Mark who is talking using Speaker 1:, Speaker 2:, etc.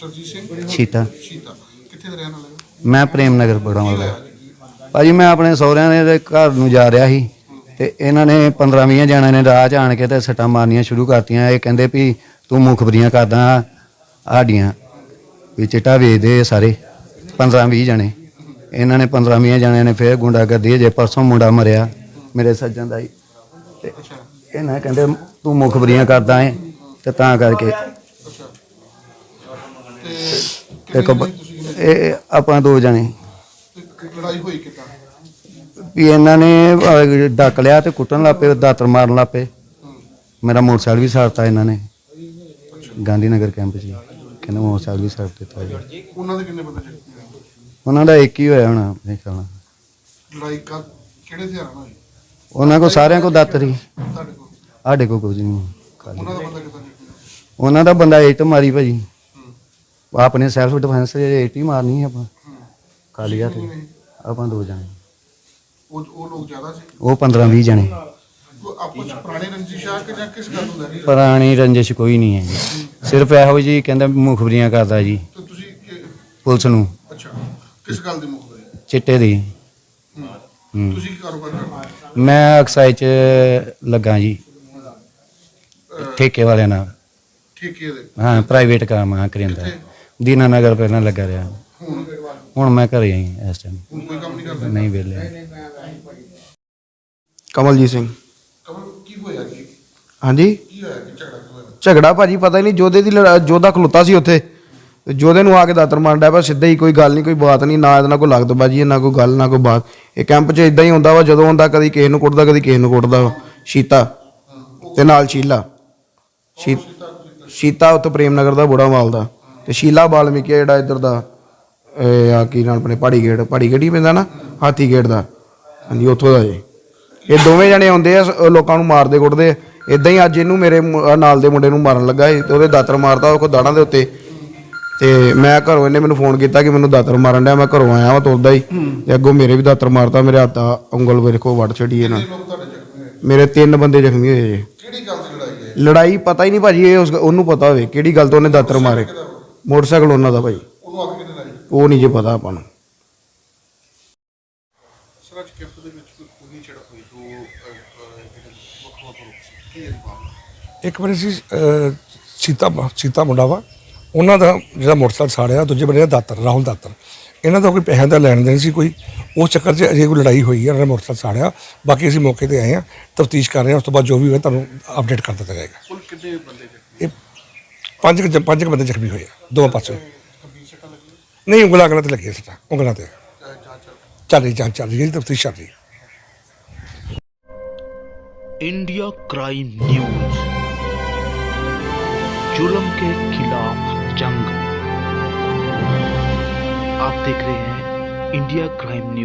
Speaker 1: ਸਰਜੀਤ ਸਿੰਘ?
Speaker 2: ਸ਼ੀਤਾ।
Speaker 1: ਸ਼ੀਤਾ। ਕਿੱਥੇ ਦਾ ਰਹਿਣ ਵਾਲਾ ਹੈ?
Speaker 2: ਮੈਂ ਪ੍ਰੇਮ ਨਗਰ
Speaker 1: ਹੋਇਆ ਜੀ
Speaker 2: ਭਾਜੀ ਮੈਂ ਆਪਣੇ ਸਹੁਰਿਆਂ ਦੇ ਘਰ ਨੂੰ ਜਾ ਰਿਹਾ ਸੀ ਤੇ ਇਹਨਾਂ ਨੇ 15 20 ਜਣਿਆਂ ਨੇ ਰਾਹ 'ਚ ਆਣ ਕੇ ਤੇ ਸੱਟਾਂ ਮਾਰਨੀਆਂ ਸ਼ੁਰੂ ਕਰਤੀਆਂ। ਇਹ ਕਹਿੰਦੇ ਵੀ ਤੂੰ ਮੁਖਬਰੀਆਂ ਕਰਦਾ ਆਡੀਆਂ ਵੀ ਚਿੱਟਾ ਵੇਚਦੇ ਸਾਰੇ। 15 20 ਜਣੇ। ਇਹਨਾਂ ਨੇ 15 20 ਜਣਿਆਂ ਨੇ ਫੇਰ ਗੁੰਡਾਗਰਦੀ ਜੇ ਪਰਸੋਂ ਮੁੰਡਾ ਮਰਿਆ ਮੇਰੇ ਸੱਜਣ ਦਾ ਹੀ। ਤੇ ਇਹਨਾਂ ਕਹਿੰਦੇ ਤੂੰ ਮੁਖਬਰੀਆਂ ਕਰਦਾ ਏ ਤੇ ਤਾਂ ਕਰਕੇ
Speaker 1: ਕਿੰਨੇ?
Speaker 2: ਇਹ ਆਪਾਂ ਦੋ ਜਣੇ।
Speaker 1: ਤੇ ਲੜਾਈ ਹੋਈ ਕਿੱਦਾਂ?
Speaker 2: ਵੀ ਇਹਨਾਂ ਨੇ ਅਹ, ਡੱਕ ਲਿਆ ਤੇ ਕੁੱਟਣ ਲੱਗ ਪਏ ਦਾਤਰ ਮਾਰਨ
Speaker 1: ਹੂੰ
Speaker 2: ਮੇਰਾ ਮੋਟਰਸਾਈਕਲ ਵੀ ਸਾੜਤਾ ਇਹਨਾਂ ਨੇ। ਗਾਂਧੀ ਨਗਰ ਕੈਂਪ 'ਚ। ਹੀ। ਕਹਿੰਦੇ ਮੋਟਰਸਾਈਕਲ ਵੀ ਸਾੜ ਦਿੱਤਾ ਜੀ।
Speaker 1: ਉਹਨਾਂ ਦੇ ਕਿੰਨੇ ਬੰਦੇ ਜ਼ਖਮੀ ਹੋਏ?
Speaker 2: ਉਹਨਾਂ ਦਾ ਇੱਕ ਹੀ ਹੋਇਆ ਹੋਣਾ ਮੇਰੇ ਖਿਆਲ ਨਾਲ।
Speaker 1: ਲੜਾਈ ਕਾ ਕਿਹੜੇ ਹਥਿਆਰਾਂ ਨਾਲ ਹੋਈ?
Speaker 2: ਉਹਨਾਂ ਕੋ ਸਾਰਿਆਂ ਕੋ ਦਾਤਰ ਹੀ।
Speaker 1: ਤੁਹਾਡੇ ਕੋਲ?
Speaker 2: ਸਾਡੇ ਕੋ ਕੁਝ ਨਹੀਂ। ਖਾਲੀ।
Speaker 1: ਉਹਨਾਂ ਦਾ ਬੰਦਾ ਕਿੱਦਾਂ ਜ਼ਖਮੀ ਹੋਇਆ?
Speaker 2: ਉਹਨਾਂ ਦਾ ਬੰਦਾ ਇੱਟ ਮਾਰੀ ਭਾਜੀ। ਆਪਣੇ ਸੈਲਫ ਡਿਫੈਂਸ ਦੇ ਇੱਟ ਹੀ ਮਾਰਨੀ ਆਪਾਂ।
Speaker 1: ਹੂੰ।
Speaker 2: ਖਾਲੀ ਹੱਥ? ਆਪਾਂ ਦੋ ਜਣੇ।
Speaker 1: ਉਹ ਉਹ ਲੋਕ ਜ਼ਿਆਦਾ ਸੀ?
Speaker 2: ਉਹ 15 20 ਜਣੇ।
Speaker 1: ਆਪਸ ਪੁਰਾਣੇ ਰੰਜਿਸ਼ ਆ ਕਿ ਜਾਂ ਕਿਸ ਗੱਲ ਨੂੰ ਲੈ ਰਹੀ
Speaker 2: ਪੁਰਾਣੀ ਰੰਜਿਸ਼ ਕੋਈ ਨਹੀਂ ਹੈ ਜੀ। ਸਿਰਫ ਇਹੋ ਜੀ ਕਹਿੰਦਾ ਮੁਖਬਰੀਆਂ ਕਰਦਾ ਜੀ।
Speaker 1: ਤੇ ਤੁਸੀਂ ਕਿ-
Speaker 2: ਪੁਲਿਸ ਨੂੰ।
Speaker 1: ਅੱਛਾ। ਕਿਸ ਗੱਲ ਦੀ ਮੁੱਖ ਹੋਈ
Speaker 2: ਚਿੱਟੇ ਦੀ।
Speaker 1: ਹੂੰ।
Speaker 2: ਹੂੰ।
Speaker 1: ਤੁਸੀਂ ਕੀ ਕਾਰੋਬਾਰ ਕਰਦੇ
Speaker 2: ਮੈਂ ਅਕਸਾਈ ਚ ਲੱਗਾ ਜੀ। ਠੇਕੇ ਵਾਲਿਆਂ ਨਾਲ।
Speaker 1: ਠੇਕੇ ਦੇ?
Speaker 2: ਹਾਂ ਪ੍ਰਾਈਵੇਟ ਕੰਮ ਆ ਕਰਿੰਦਾ।
Speaker 1: ਕਿੱਥੇ?
Speaker 2: ਦੀਨਾ ਨਗਰ ਪਹਿਲਾਂ ਲੱਗਾ ਰਿਹਾ।
Speaker 1: ਹੁਣ
Speaker 2: ਮੈਂ ਘਰੇ ਆਈ ਇਸ ਟਾਈਮ
Speaker 1: ਹੁਣ ਕੋਈ ਕੰਮ ਨਹੀਂ ਕਰਦੇ?
Speaker 2: ਨਹੀਂ ਵੇਲੇ
Speaker 3: ਕਮਲਜੀਤ ਸਿੰਘ।
Speaker 1: ਕਮਲ ਕੀ ਹੋਇਆ ਕੀ
Speaker 3: ਹਾਂਜੀ?
Speaker 1: ਕੀ ਹੋਇਆ? ਕਿ ਝਗੜਾ ਕਿਉਂ ਹੋਇਆ?
Speaker 3: ਝਗੜਾ ਭਾਜੀ ਪਤਾ ਹੀ ਨਹੀਂ ਜੋਧੇ ਦੀ ਲੜਾ- ਜੋਧਾ ਖਲੋਤਾ ਸੀ ਉੱਥੇ। ਤੇ ਜੋਧੇ ਨੂੰ ਆ ਕੇ ਦਾਤਰ ਮਾਰਨ ਡਿਆ ਪਿਆ ਸਿੱਧਾ ਹੀ ਕੋਈ ਗੱਲ ਨਹੀਂ ਕੋਈ ਬਾਤ ਨਹੀਂ ਨਾ ਇਹਦੇ ਨਾਲ ਕੋਈ ਲੱਗਦ ਬਾਜੀ ਨਾ ਕੋਈ ਗੱਲ ਨਾ ਕੋਈ ਬਾਤ। ਇਹ ਕੈਂਪ 'ਚ ਇਦਾਂ ਹੀ ਹੁੰਦਾ ਵਾ ਜਦੋਂ ਹੁੰਦਾ ਕਦੀ ਕਿਸੇ ਨੂੰ ਕੁੱਟਦਾ ਕਦੀ ਕਿਸੇ ਨੂੰ ਕੁੱਟਦਾ ਵਾ। ਸ਼ੀਤਾ ਤੇ ਨਾਲ ਸ਼ੀਲਾ। ਸ਼ੀ- ਸ਼ੀਤਾ ਉੱਥੇ ਪ੍ਰੇਮ ਨਗਰ ਦਾ ਬੁੜਾ ਮਾਲ ਦਾ। ਤੇ ਸ਼ੀਲਾ ਬਾਲਮੀਕੀ ਜਿਹੜਾ ਇੱਧਰ ਦਾ ਇਹ ਆ ਕੀ ਨਾਲ ਆਪਣੇ ਪਹਾੜੀ ਗੇਟ ਪਹਾੜੀ ਹੀ ਪੈਂਦਾ ਨਾ ਹਾਥੀ ਗੇਟ ਦਾ। ਹਾਂਜੀ ਉੱਥੋਂ ਦਾ ਜੀ। ਇਹ ਦੋਵੇਂ ਜਣੇ ਆਉਂਦੇ ਆ ਲੋਕਾਂ ਨੂੰ ਮਾਰਦੇ ਕੁੱਟਦੇ ਇਦਾਂ ਹੀ ਅੱਜ ਇਹਨੂੰ ਮੇਰੇ ਨਾਲ ਦੇ ਮੁੰਡੇ ਨੂੰ ਮਾਰਨ ਲੱਗਾ ਤੇ ਉਹਦੇ ਦਾਤਰ ਮਾਰਦਾ ਉਹ ਕੋ ਦਾੜਾਂ ਦੇ ਉੱਤੇ। ਤੇ ਮੈਂ ਘਰੋਂ ਇਹਨੇ ਮੈਨੂੰ ਫੋਨ ਕੀਤਾ ਕਿ ਮੈਨੂੰ ਦਾਤਰ ਮਾਰਨ ਡਿਆ ਮੈਂ ਘਰੋਂ ਆਇਆ ਵਾਂ ਤੁਰਦਾ ਹੀ। ਤੇ ਅੱਗੋਂ ਮੇਰੇ ਵੀ ਦਾਤਰ ਮਾਰਦਾ ਮੇਰੇ ਹੱਥ ਆ ਉਂਗਲ ਮੇਰੇ ਕੋ ਵੜ ਛੱਡੀ ਇਹਨਾਂ ਮੇਰੇ ਤਿੰਨ ਬੰਦੇ ਜ਼ਖਮੀ ਹੋਏ ਜੀ।
Speaker 1: ਕਿਹੜੀ ਗੱਲ ਦੀ ਲੜਾਈ ਹੈ
Speaker 3: ਲੜਾਈ ਪਤਾ ਹੀ ਨਹੀਂ ਭਾਜੀ ਇਹ ਉਸ ਉਹਨੂੰ ਪਤਾ ਹੋਵੇ ਕਿਹੜੀ ਗੱਲ ਤੋਂ ਉਹਨੇ ਦਾਤਰ ਮਾਰੇ। ਮੋਟਰਸਾਈਕਲ ਉਹਨਾਂ ਦਾ ਭਾਈ।
Speaker 1: ਉਹਨੂੰ ਅੱਗ ਕਿਹਨੇ ਲਾਈ
Speaker 3: ਉਹ ਨਹੀਂ ਜੇ ਪਤਾ ਆਪਾਂ ਨੂੰ।
Speaker 1: ਸਰ ਅੱਜ ਕੈਂਪ ਦੇ ਵਿੱਚ ਕੋਈ ਖੂਨੀ ਝੜਪ ਹੋਈ ਦੋ ਅਹ, ਅਹ, ਜਿਹੜੇ ਵੱਖ ਵੱਖ ਗਰੁੱਪ ਸੀ ਕੀ ਹੈ ਜੀ ਮਾਮਲਾ?
Speaker 4: ਇੱਕ ਵਾਰੀ ਸੀ ਸੀਤਾ ਸੀਤਾ ਮੁੰਡਾ ਵਾ ਉਹਨਾਂ ਦਾ ਜਿਹੜਾ ਮੋਟਰਸਾਈਕਲ ਸਾੜਿਆ ਦੂਜੇ ਬੰਦੇ ਦਾ ਦਾਤਰ ਰਾਹੁਲ ਦਾਤਰ। ਇਹਨਾਂ ਦਾ ਕੋਈ ਪੈਸਿਆਂ ਦਾ ਲੈਣ ਦੇਣ ਸੀ ਕੋਈ ਉਸ ਚੱਕਰ 'ਚ ਅਜੇ ਕੋਈ ਲੜਾਈ ਹੋਈ ਹੈ ਉਹਨਾਂ ਨੇ ਮੋਟਰਸਾਈਕਲ ਸਾੜਿਆ। ਬਾਕੀ ਅਸੀਂ ਮੌਕੇ ਤੇ ਆਏ ਹਾਂ ਤਫਤੀਸ਼ ਕਰ ਰਹੇ ਹਾਂ ਉਸ ਤੋਂ ਬਾਅਦ ਜੋ ਵੀ ਹੋਇਆ ਤੁਹਾਨੂੰ ਅਪਡੇਟ ਕਰ ਦਿੱਤਾ ਜਾਏਗਾ।
Speaker 1: ਕੁੱਲ ਕਿੰਨੇ ਬੰਦੇ
Speaker 4: ਪੰਜ ਕੁ ਜ- ਪੰਜ ਕੁ ਬੰਦੇ ਜ਼ਖਮੀ ਹੋਏ ਆ ਦੋਵਾਂ ਪਾਸੇ
Speaker 1: ਗੰਭੀਰ ਸੱਟਾਂ ਲੱਗੀਆਂ
Speaker 4: ਨਹੀਂ ਉਂਗਲਾਂ ਉਂਗਲਾਂ ਤੇ ਲੱਗੀਆਂ ਸੱਟਾਂ ਉਂਗਲਾਂ ਤੇ
Speaker 1: ਚਾਹੇ ਜਾਂਚ ਚੱਲ
Speaker 4: ਚੱਲ ਰਹੀ ਜਾਂਚ ਚੱਲ ਰਹੀ ਹੈ ਤਫਤੀਸ਼ ਚੱਲ ਰਹੀ ਹੈ
Speaker 5: इंडिया क्राइम न्यूज जुल्म के खिलाफ जंग आप देख रहे हैं इंडिया क्राइम न्यूज